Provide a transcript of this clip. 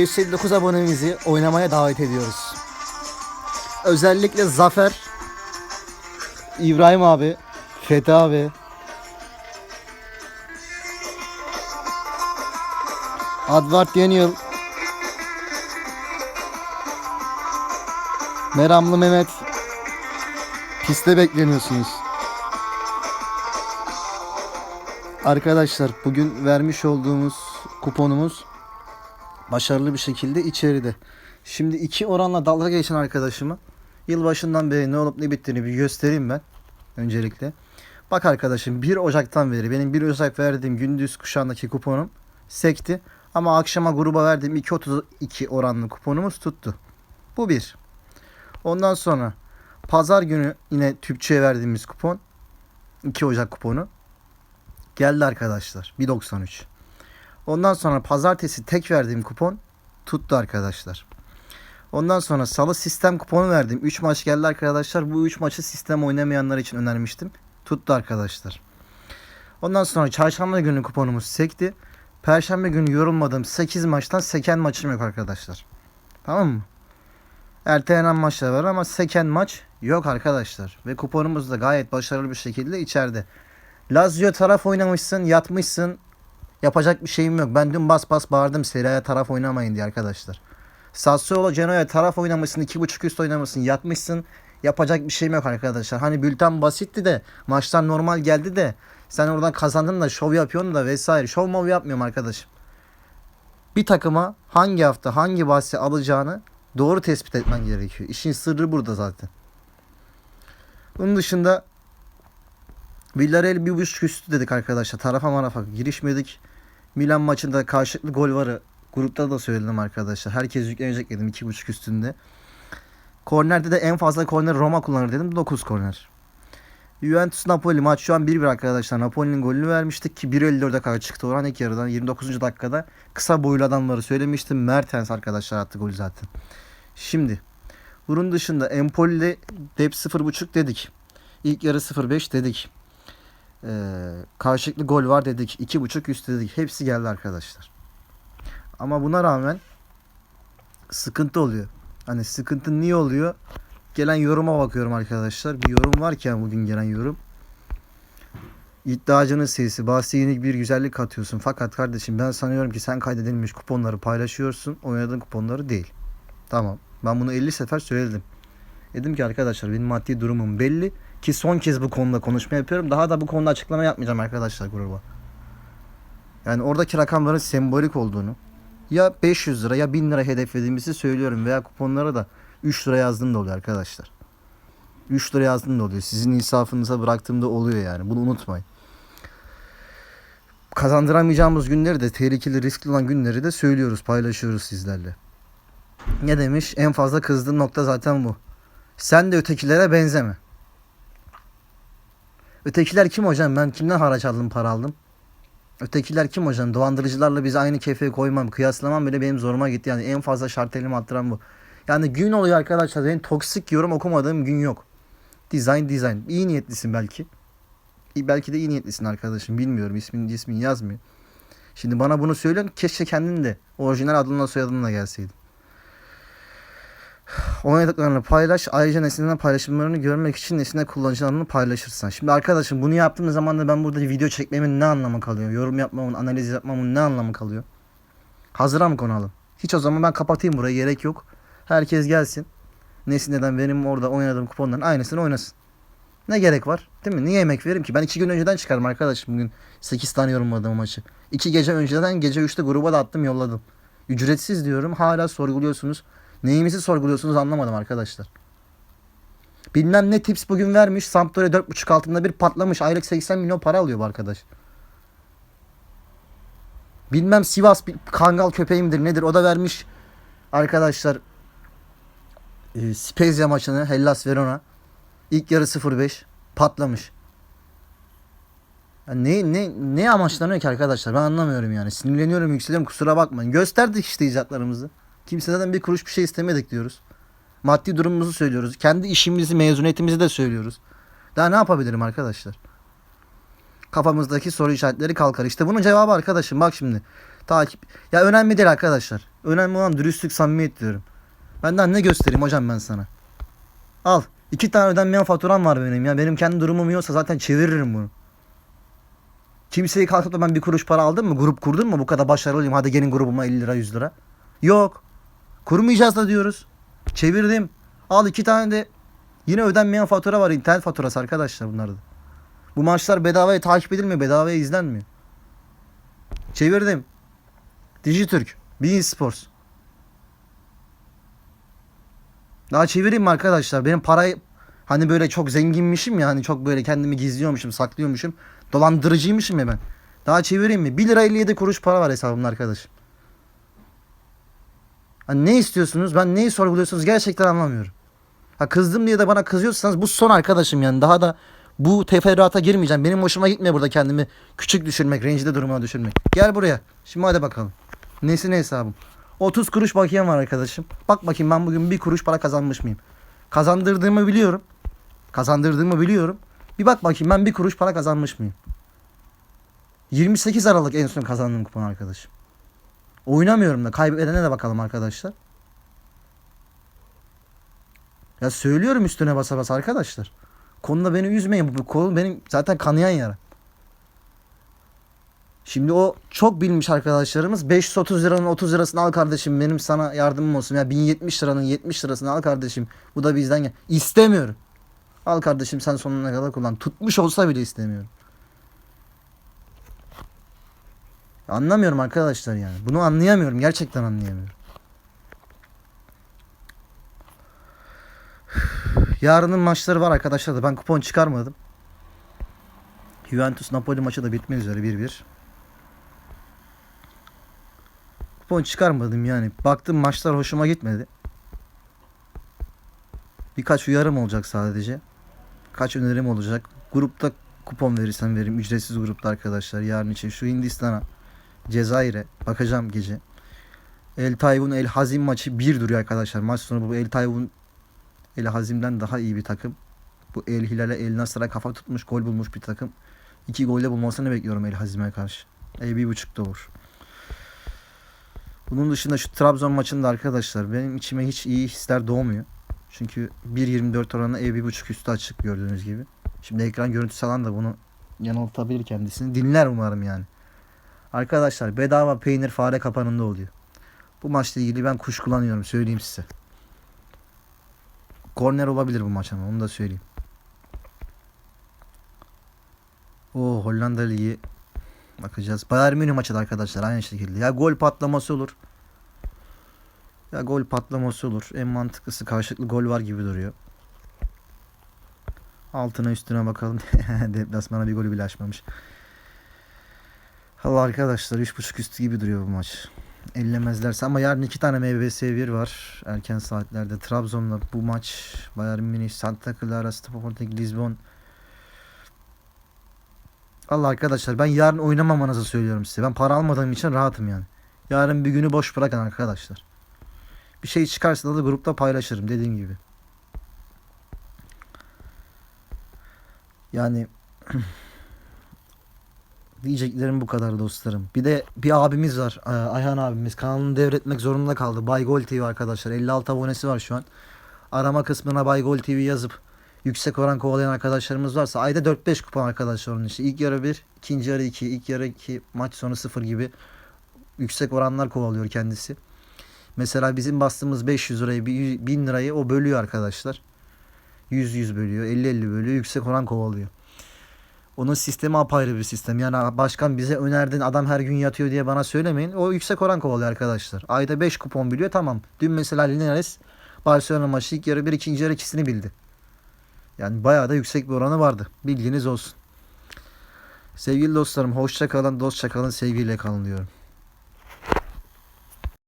559 abonemizi oynamaya davet ediyoruz. Özellikle Zafer, İbrahim abi, Fethi abi, Advart Daniel, Meramlı Mehmet, piste bekleniyorsunuz. Arkadaşlar bugün vermiş olduğumuz kuponumuz başarılı bir şekilde içeride. Şimdi iki oranla dalga geçen arkadaşıma yılbaşından beri ne olup ne bittiğini bir göstereyim ben öncelikle. Bak arkadaşım 1 Ocak'tan beri benim 1 Ocak verdiğim gündüz kuşağındaki kuponum sekti. Ama akşama gruba verdiğim 2.32 oranlı kuponumuz tuttu. Bu bir. Ondan sonra pazar günü yine tüpçüye verdiğimiz kupon 2 Ocak kuponu geldi arkadaşlar 1.93. Ondan sonra pazartesi tek verdiğim kupon tuttu arkadaşlar. Ondan sonra salı sistem kuponu verdim. 3 maç geldi arkadaşlar. Bu 3 maçı sistem oynamayanlar için önermiştim. Tuttu arkadaşlar. Ondan sonra çarşamba günü kuponumuz sekti. Perşembe günü yorulmadığım 8 maçtan seken maçım yok arkadaşlar. Tamam mı? Ertelenen maçlar var ama seken maç yok arkadaşlar. Ve kuponumuz da gayet başarılı bir şekilde içeride. Lazio taraf oynamışsın, yatmışsın. Yapacak bir şeyim yok. Ben dün bas bas bağırdım Serie taraf oynamayın diye arkadaşlar. Sassuolo Genoa'ya taraf oynamışsın, 2.5 üst oynamışsın, yatmışsın. Yapacak bir şeyim yok arkadaşlar. Hani bülten basitti de maçlar normal geldi de sen oradan kazandın da şov yapıyorsun da vesaire. Şov mov yapmıyorum arkadaşım. Bir takıma hangi hafta hangi bahsi alacağını doğru tespit etmen gerekiyor. İşin sırrı burada zaten. Bunun dışında Villarreal bir buçuk üstü dedik arkadaşlar. Tarafa marafa girişmedik. Milan maçında karşılıklı gol varı grupta da söyledim arkadaşlar. Herkes yüklenecek dedim iki buçuk üstünde. Kornerde de en fazla korner Roma kullanır dedim. 9 korner. Juventus Napoli maç şu an 1-1 arkadaşlar. Napoli'nin golünü vermiştik ki 1.54'e kadar çıktı oran ilk yarıdan 29. dakikada. Kısa boylu adamları söylemiştim. Mertens arkadaşlar attı golü zaten. Şimdi bunun dışında Empoli'de dep 0.5 dedik. İlk yarı 0.5 dedik. Ee, karşılıklı gol var dedik. 2.5 üst dedik. Hepsi geldi arkadaşlar. Ama buna rağmen sıkıntı oluyor. Hani sıkıntı niye oluyor? Gelen yoruma bakıyorum arkadaşlar. Bir yorum var ki yani bugün gelen yorum. İddiacının sesi. Bahsi yeni bir güzellik katıyorsun. Fakat kardeşim ben sanıyorum ki sen kaydedilmiş kuponları paylaşıyorsun. Oynadığın kuponları değil. Tamam. Ben bunu 50 sefer söyledim. Dedim ki arkadaşlar benim maddi durumum belli. Ki son kez bu konuda konuşma yapıyorum. Daha da bu konuda açıklama yapmayacağım arkadaşlar gruba. Yani oradaki rakamların sembolik olduğunu ya 500 lira ya 1000 lira hedeflediğimizi söylüyorum veya kuponlara da 3 lira yazdığım da oluyor arkadaşlar. 3 lira yazdığım da oluyor. Sizin insafınıza bıraktığımda oluyor yani. Bunu unutmayın. Kazandıramayacağımız günleri de tehlikeli riskli olan günleri de söylüyoruz paylaşıyoruz sizlerle. Ne demiş? En fazla kızdığım nokta zaten bu. Sen de ötekilere benzeme. Ötekiler kim hocam? Ben kimden haraç aldım para aldım? Ötekiler kim hocam? Dolandırıcılarla bizi aynı kefeye koymam, kıyaslamam bile benim zoruma gitti. Yani en fazla şart elimi attıran bu. Yani gün oluyor arkadaşlar. Benim toksik yorum okumadığım gün yok. Design design. İyi niyetlisin belki. Belki de iyi niyetlisin arkadaşım. Bilmiyorum. İsmin ismin yazmıyor. Şimdi bana bunu söylüyorsun. Keşke kendin de orijinal adınla soyadınla gelseydin. Oynadıklarını paylaş. Ayrıca nesneden paylaşımlarını görmek için nesne kullanıcılarını paylaşırsan. Şimdi arkadaşım bunu yaptığım zaman da ben burada video çekmemin ne anlamı kalıyor? Yorum yapmamın, analiz yapmamın ne anlamı kalıyor? Hazıra mı konalım? Hiç o zaman ben kapatayım burayı. Gerek yok. Herkes gelsin. Nesneden benim orada oynadığım kuponların aynısını oynasın. Ne gerek var? Değil mi? Niye emek veririm ki? Ben iki gün önceden çıkardım arkadaşım bugün. 8 tane yorumladığım maçı. İki gece önceden gece 3'te gruba da attım yolladım. Ücretsiz diyorum. Hala sorguluyorsunuz. Neyimizi sorguluyorsunuz anlamadım arkadaşlar. Bilmem ne tips bugün vermiş. Sampdoria 4.5 altında bir patlamış. Aylık 80 milyon para alıyor bu arkadaş. Bilmem Sivas bir kangal köpeği midir nedir o da vermiş. Arkadaşlar e, Spezia maçını Hellas Verona ilk yarı 0-5 patlamış. Ya ne ne ne amaçlanıyor ki arkadaşlar ben anlamıyorum yani. Sinirleniyorum, yükseliyorum kusura bakmayın. Gösterdik işte icatlarımızı. Kimseden bir kuruş bir şey istemedik diyoruz. Maddi durumumuzu söylüyoruz. Kendi işimizi, mezuniyetimizi de söylüyoruz. Daha ne yapabilirim arkadaşlar? Kafamızdaki soru işaretleri kalkar. İşte bunun cevabı arkadaşım bak şimdi. Takip. Ya önemli değil arkadaşlar. Önemli olan dürüstlük, samimiyet diyorum. Benden ne göstereyim hocam ben sana? Al. iki tane ödenmeyen faturam var benim ya. Benim kendi durumum yoksa zaten çeviririm bunu. Kimseyi kalkıp da ben bir kuruş para aldım mı? Grup kurdun mu? Bu kadar başarılıyım. Hadi gelin grubuma 50 lira 100 lira. Yok. Kurmayacağız da diyoruz. Çevirdim. Al iki tane de yine ödenmeyen fatura var. internet faturası arkadaşlar bunlarda. Bu maçlar bedavaya takip edilmiyor. Bedavaya izlenmiyor. Çevirdim. Dijitürk. Bein Sports. Daha çevireyim mi arkadaşlar? Benim parayı hani böyle çok zenginmişim ya hani çok böyle kendimi gizliyormuşum, saklıyormuşum. Dolandırıcıymışım ya ben. Daha çevireyim mi? 1 lira 57 kuruş para var hesabımda arkadaşım. Hani ne istiyorsunuz? Ben neyi sorguluyorsunuz? Gerçekten anlamıyorum. Ha kızdım diye de bana kızıyorsanız bu son arkadaşım yani. Daha da bu teferruata girmeyeceğim. Benim hoşuma gitmiyor burada kendimi küçük düşürmek, rencide durumuna düşürmek. Gel buraya. Şimdi hadi bakalım. Nesi ne hesabım? 30 kuruş bakiyem var arkadaşım. Bak bakayım ben bugün bir kuruş para kazanmış mıyım? Kazandırdığımı biliyorum. Kazandırdığımı biliyorum. Bir bak bakayım ben bir kuruş para kazanmış mıyım? 28 Aralık en son kazandığım kupon arkadaşım. Oynamıyorum da kaybedene de bakalım arkadaşlar. Ya söylüyorum üstüne basa basa arkadaşlar. Konuda beni üzmeyin. Bu konu benim zaten kanayan yara. Şimdi o çok bilmiş arkadaşlarımız 530 liranın 30 lirasını al kardeşim benim sana yardımım olsun. Ya 1070 liranın 70 lirasını al kardeşim. Bu da bizden gel. İstemiyorum. Al kardeşim sen sonuna kadar kullan. Tutmuş olsa bile istemiyorum. Anlamıyorum arkadaşlar yani. Bunu anlayamıyorum. Gerçekten anlayamıyorum. Yarının maçları var arkadaşlar da ben kupon çıkarmadım. Juventus Napoli maçı da bitmek üzere 1-1. Kupon çıkarmadım yani. Baktım maçlar hoşuma gitmedi. Birkaç uyarım olacak sadece. Kaç önerim olacak. Grupta kupon verirsem veririm. Ücretsiz grupta arkadaşlar yarın için. Şu Hindistan'a, Cezayir'e bakacağım gece. El Tayvun El Hazim maçı 1 duruyor arkadaşlar. Maç sonu bu El Tayvun El Hazim'den daha iyi bir takım. Bu El Hilal'e El Nasır'a kafa tutmuş gol bulmuş bir takım. İki golde bulmasını bekliyorum El Hazim'e karşı. E bir buçuk da olur. Bunun dışında şu Trabzon maçında arkadaşlar benim içime hiç iyi hisler doğmuyor. Çünkü 1.24 oranı ev bir buçuk üstü açık gördüğünüz gibi. Şimdi ekran görüntüsü alan da bunu yanıltabilir kendisini. Dinler umarım yani. Arkadaşlar bedava peynir fare kapanında oluyor. Bu maçla ilgili ben kuş kullanıyorum söyleyeyim size. Korner olabilir bu maç ama onu da söyleyeyim. O Hollanda Ligi bakacağız. Bayern Münih maçı da arkadaşlar aynı şekilde. Ya gol patlaması olur. Ya gol patlaması olur. En mantıklısı karşılıklı gol var gibi duruyor. Altına üstüne bakalım. Deplasmana bir golü bile açmamış. Allah arkadaşlar 3.5 üstü gibi duruyor bu maç. Ellemezlerse ama yarın iki tane MBS 1 var. Erken saatlerde Trabzon'la bu maç Bayern Münih, Santa Clara, Portek, Lisbon. Allah arkadaşlar ben yarın oynamamanızı söylüyorum size. Ben para almadığım için rahatım yani. Yarın bir günü boş bırakın arkadaşlar. Bir şey çıkarsa da grupta paylaşırım dediğim gibi. Yani diyeceklerim bu kadar dostlarım. Bir de bir abimiz var. Ay- Ayhan abimiz. Kanalını devretmek zorunda kaldı. Baygol TV arkadaşlar. 56 abonesi var şu an. Arama kısmına Baygol TV yazıp yüksek oran kovalayan arkadaşlarımız varsa ayda 4-5 kupon arkadaşlar onun işte. İlk yarı 1, ikinci yarı 2, ilk yarı 2, maç sonu 0 gibi yüksek oranlar kovalıyor kendisi. Mesela bizim bastığımız 500 lirayı, 1000 lirayı o bölüyor arkadaşlar. 100-100 bölüyor, 50-50 bölüyor, yüksek oran kovalıyor. Onun sistemi apayrı bir sistem. Yani başkan bize önerdin adam her gün yatıyor diye bana söylemeyin. O yüksek oran kovalıyor arkadaşlar. Ayda 5 kupon biliyor tamam. Dün mesela Linares Barcelona maçı ilk yarı bir ikinci yarı ikisini bildi. Yani bayağı da yüksek bir oranı vardı. Bilginiz olsun. Sevgili dostlarım hoşça kalın, dostça kalın, sevgiyle kalın diyorum.